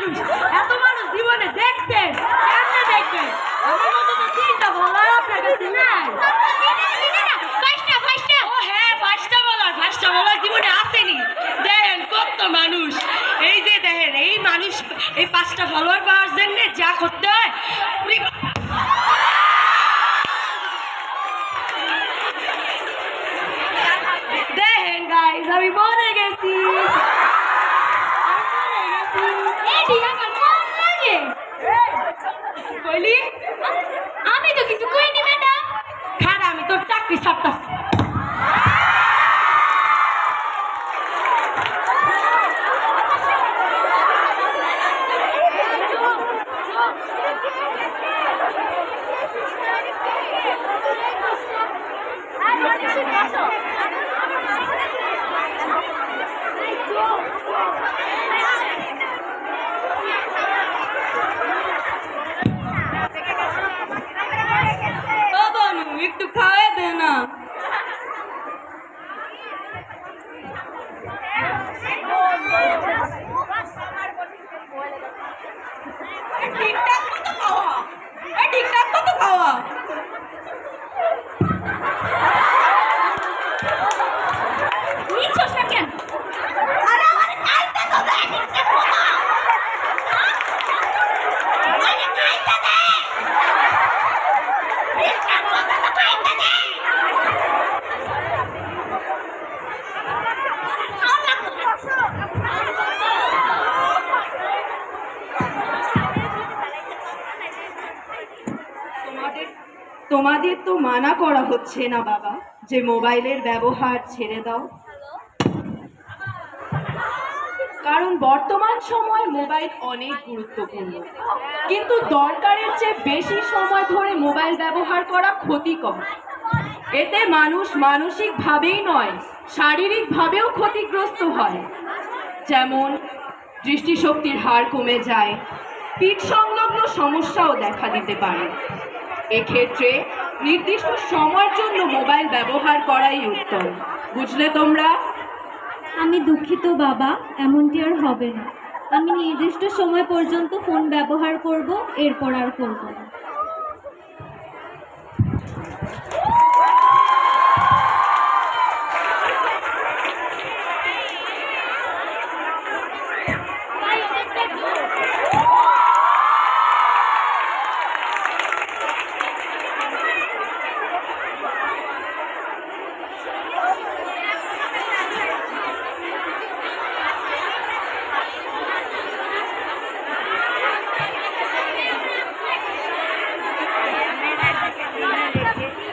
মানুষ, এত মানুষ জীবনে দেখছেন, কেমনে দেখবেন? আমার মতো তো তিনটা বলার আপনার কাছে নাই। ও হ্যাঁ পাঁচটা বলার পাঁচটা বলার জীবনে আসেনি। দেখেন কত মানুষ। এই যে দেখেন, এই মানুষ, এই পাঁচটা ফলোয়ার পাওয়ার জন্য যা করতে হয় দেখেন গাইস আমি মরে আমি তোমাদের তো মানা করা হচ্ছে না, বাবা। যে মোবাইলের ব্যবহার ছেড়ে দাও। কারণ বর্তমান সময়ে মোবাইল অনেক গুরুত্বপূর্ণ। কিন্তু দরকারের চেয়ে বেশি সময় ধরে মোবাইল ব্যবহার করা ক্ষতিকর। এতে মানুষ মানসিকভাবেই নয়, শারীরিকভাবেও ক্ষতিগ্রস্ত হয়। যেমন, দৃষ্টিশক্তির হার কমে যায়, পিঠ সংলগ্ন সমস্যাও দেখা দিতে পারে। এক্ষেত্রে নির্দিষ্ট সময়ের জন্য মোবাইল ব্যবহার করাই উত্তম। বুঝলে তোমরা? আমি দুঃখিত বাবা, এমনটি আর হবে না। আমি নির্দিষ্ট সময় পর্যন্ত ফোন ব্যবহার করব, এরপর আর করব না।